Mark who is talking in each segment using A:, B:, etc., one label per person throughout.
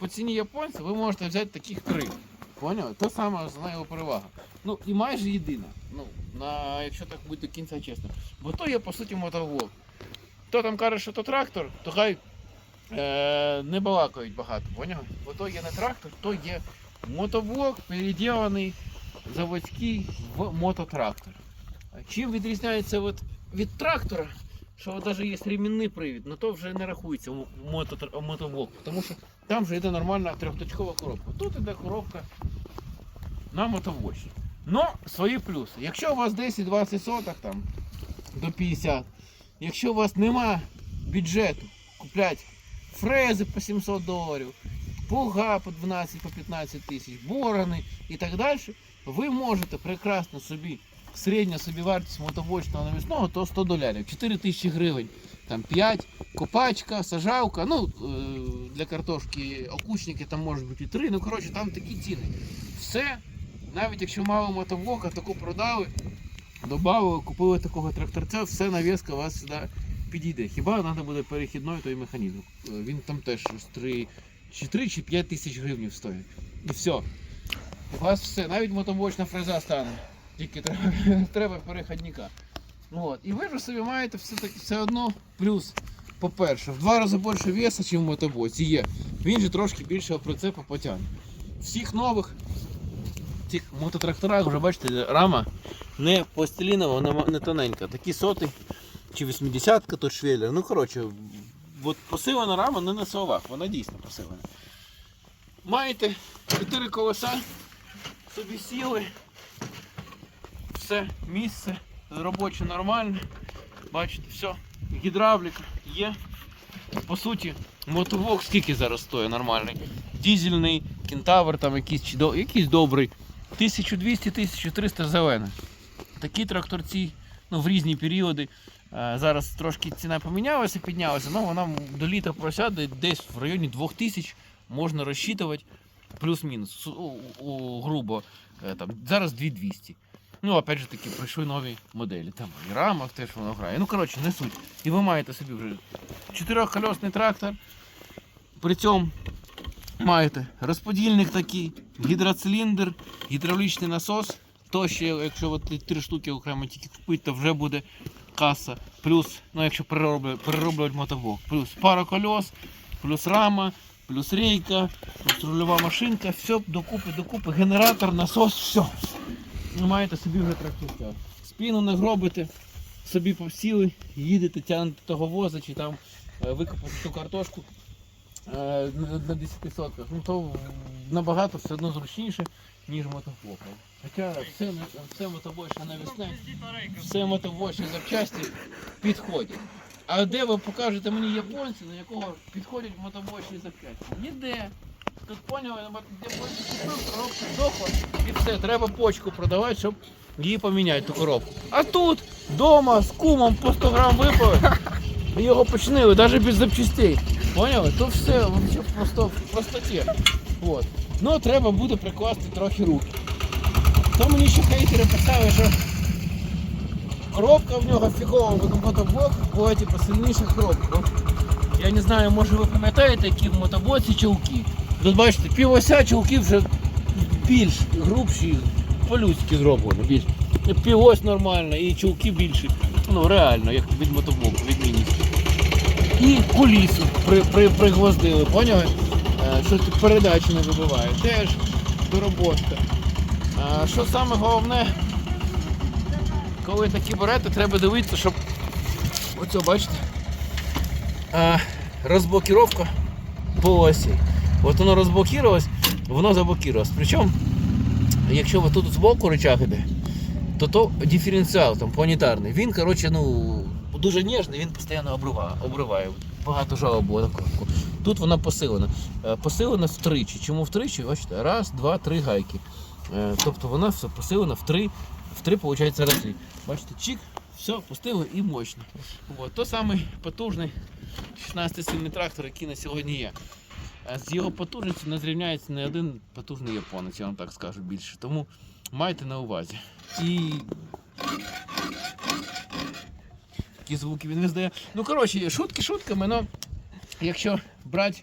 A: по ціні японця ви можете взяти таких три. Поняли? Те саме основна його перевага. Ну і майже єдина. Ну, на, якщо так бути до кінця чесно. Бо то є по суті моторвлог. Хто там каже, що то трактор, то хай е, не балакають багато, поняли? Бо то є не трактор, то є мотоблок, переділений заводський в мототрактор. Чим відрізняється от від трактора, що навіть є ремінний привід, але то вже не рахується мотоблок, тому що там вже йде нормальна трьохточкова коробка. Тут йде коробка на мотовозі. Ну, свої плюси. Якщо у вас 10-20 соток там, до 50, якщо у вас нема бюджету купляти фрези по 700 доларів, плуга по 12 по 15 тисяч, борони і так далі, ви можете прекрасно собі середня собівартість мотобочного навісного то 100 доларів, 4 тисячі гривень, там 5, копачка, сажалка, ну е, для картошки окучники там можуть бути і 3, ну коротше там такі ціни. Все, навіть якщо мало мотоблока, таку продали, додали, купили такого тракторця, все навіска у вас сюди підійде. Хіба треба буде перехідний той механізм. Е, Він там теж 3, чи 3 чи 5 тисяч гривень стоїть. І все. У вас все, навіть мотобочна фреза стане. Тільки треба, треба перехідника. От. І ви ж собі маєте все, все одно плюс. По-перше, в два рази більше веса, ніж в мотобоці є. Він же трошки більшого прицепу потягне. Всіх нових цих мототракторах вже бачите, рама не пластилінова, вона не тоненька. Такі соти чи 80-ка, то швеллер. Ну коротше, от посилена рама не на словах, вона дійсно посилена. Маєте 4 колеса, собі сіли, все, місце робоче нормальне. Бачите, все, гідравліка є. По суті, мотовок скільки зараз стоїть нормальний. Дізельний, кентавр там якийсь, чи до- якийсь добрий. 1200-1300 зелене. Такі тракторці ну, в різні періоди. Е, Зараз трошки ціна помінялася, піднялася, але вона до літа просяде десь в районі 2000 можна розчитувати плюс-мінус, грубо. е, Там, зараз 2200. Ну, опять же таки, прийшли нові моделі. Там і рама теж воно грає. Ну, коротше, не суть. І ви маєте собі вже чотирьохкольосний трактор. При цьому маєте розподільник такий, гідроциліндр, гідравлічний насос. То ще, якщо от три штуки окремо тільки купити, то вже буде каса. Плюс, ну якщо перероблю- перероблювати мотоблок, плюс пара колес, плюс рама, плюс рейка, плюс рульова машинка, все докупи, докупи, генератор, насос, все. Ви маєте собі вже тракторця. Спіну не гробите, собі посіли, їдете, тягнете того воза чи там е, викопати ту картошку е, на на 10 сотках. Ну то набагато все одно зручніше, ніж мотофлоком. Хоча все, все мотобойше навісне, все мотобойше запчасті підходять. А де ви покажете мені японці, на якого підходять мотобойчі запчасті? Ніде. Тут поняли, японці купив, коробку здохла і все, треба почку продавати, щоб її поміняти ту коробку. А тут вдома з кумом по 100 грам випили, і його починили, навіть без запчастей. Поняли? То все вообще просто в простоті. От. Ну треба буде прикласти трохи руки. То мені ще хейтери писали, що коробка в нього фігова в мотоблок була типу сильніша коробка. От Я не знаю, може ви пам'ятаєте, які в мотоблоці чулки. Тут бачите, півося чулки вже більш грубші, по-людськи зроблено. Більш. Півось нормально і чулки більші. Ну реально, як від мотоблоку, від міні. І кулісу при, при, пригвоздили, поняли? Е, Що тут передачі не вибиває. Теж дороботка. А, що саме головне, коли такі берете, треба дивитися, щоб оце бачите. А, розблокіровка по осі. От воно розблокувалось, воно заблокувалось. Причому, якщо ви тут збоку рычаг іде, то то диференціал там планетарний. Він, коротше, ну, дуже ніжний, він постійно обриває. обриває. Багато жалоб було на коробку. Тут вона посилена. Е, Посилена втричі. Чому втричі? Бачите, раз, два, три гайки. Е, Тобто вона все посилена в три, в три, виходить, рази. Бачите, чик, все, пустили і мощно. От. То самий потужний 16-сильний трактор, який на сьогодні є. Е, З його потужністю не зрівняється не один потужний японець, я вам так скажу більше. Тому майте на увазі. І такі звуки він здає. Ну, коротше, шутки шутками, але якщо брати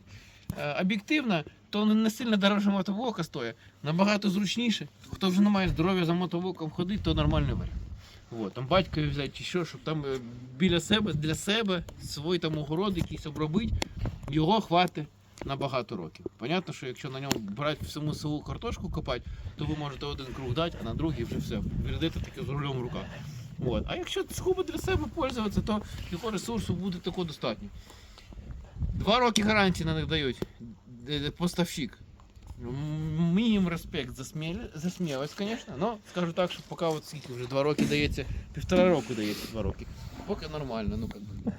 A: е, об'єктивно, то не сильно дороже мотовока стоїть, набагато зручніше. Хто вже не має здоров'я за мотовоком ходити, то нормальний варіант. От, там батькові взяти чи що, щоб там е, біля себе, для себе, свій там огород якийсь обробити, його хватить на багато років. Понятно, що якщо на ньому брати всьому селу картошку копати, то ви можете один круг дати, а на другий вже все. Вірдите таке з рулем в руках. От. А якщо сугубо для себе пользуватися, то його ресурсу буде такого достатньо. Два роки гарантії на них дають е, поставщик. М, Мінімум респект за, сміль... за смілость, звісно. Но скажу так, що поки от скільки вже два роки дається, півтора року дається два роки. Поки нормально, ну как би.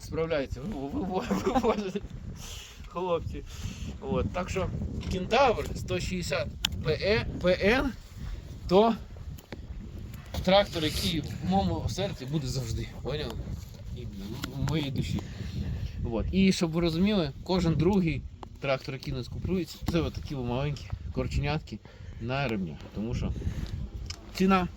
A: Справляється, ви- ви- ви- вивозять хлопці. От, так що кентавр 160 PE, PN, то трактор, який в моєму серці буде завжди. Поняв? І в моїй душі. От. І щоб ви розуміли, кожен другий трактор, який нас купується, це такі маленькі корченятки на ремнях. Тому що ціна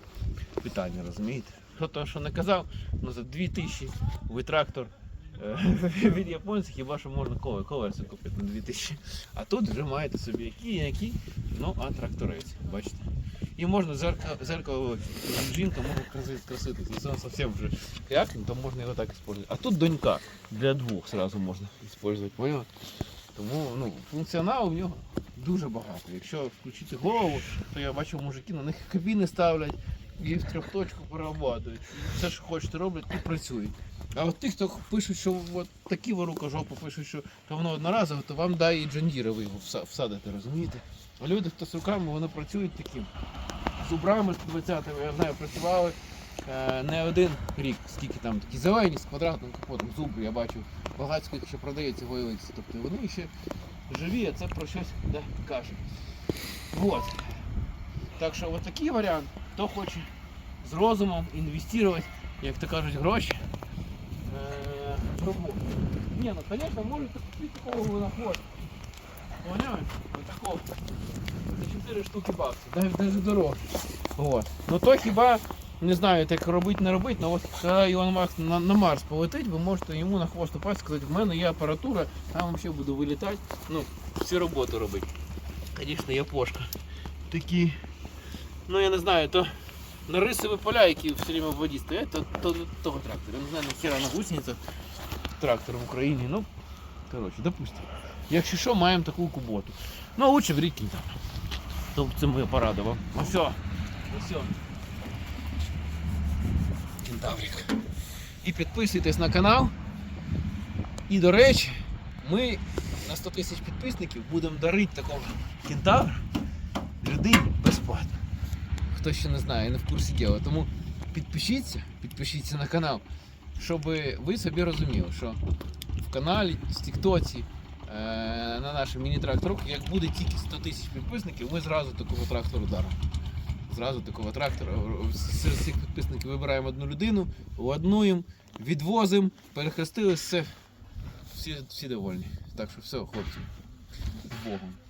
A: питання, розумієте? Хто то, що не казав, ну за 2000 ви трактор е, від японців хіба що можна коле- колеса купити на 2000. А тут вже маєте собі які, які, ну а тракторець, бачите. І можна зеркало, зеркало жінка може краси- краситися. Якщо зовсім вже крякне, то можна його так використовувати. А тут донька для двох сразу можна використовувати. Поняли? Тому ну, функціоналу в нього дуже багато. Якщо включити голову, то я бачу, мужики на них кабіни ставлять і в трьохточку перерабатують. І Все, що хочете, роблять і працюють. А от ті, хто пишуть, що от такі ворукожопи пишуть, що воно одноразове, то вам дай і джандіра ви його вса- всадите, розумієте? А люди, хто з руками, вони працюють таким. З убрами з 20-го, я знаю, працювали е, не один рік, скільки там такі зелені з квадратним капотом, зуби, я бачив, багатсько їх ще продається в Тобто вони ще живі, а це про щось да, каже. Вот. Так що от такий варіант, хто хоче з розумом інвестувати, як то кажуть, гроші е, в роботу. Ні, ну звісно, можете купити такого винаходу. Поняли? Вот такого. За 4 штуки баксів, навіть даже дорого. Вот. Ну то хіба, не знаю, так робить, не робить, але от коли Ілон Макс на, на Марс полетить, ви можете йому на хвост упасть, сказати, в мене є апаратура, там взагалі буду вилітати, ну, всю роботу робити. Звісно, я пошка. Такі, ну я не знаю, то на рисові поля, які все время в воді стоять, то, то, того трактора. Я не знаю, нахера на гусеницях Трактор в Україні. Ну, коротше, допустимо. Якщо що, маємо таку куботу. Ну, лучше в рік там. То це ми порадував. Ну все. Ну все. Кентаврик. І підписуйтесь на канал. І до речі, ми на 100 тисяч підписників будемо дарити такого кентавра людині безплатно. Хто ще не знає, не в курсі діла. Тому підпишіться, підпишіться на канал, щоб ви собі розуміли, що в каналі, в Тіктоці, е, на нашому міні-трактору, як буде тільки 100 тисяч підписників, ми зразу такого трактору даримо. Зразу такого трактора. Серед цих підписників вибираємо одну людину, ладнуємо, відвозимо, перехрестили, все. Всі, всі довольні. Так що все, хлопці. З Богом.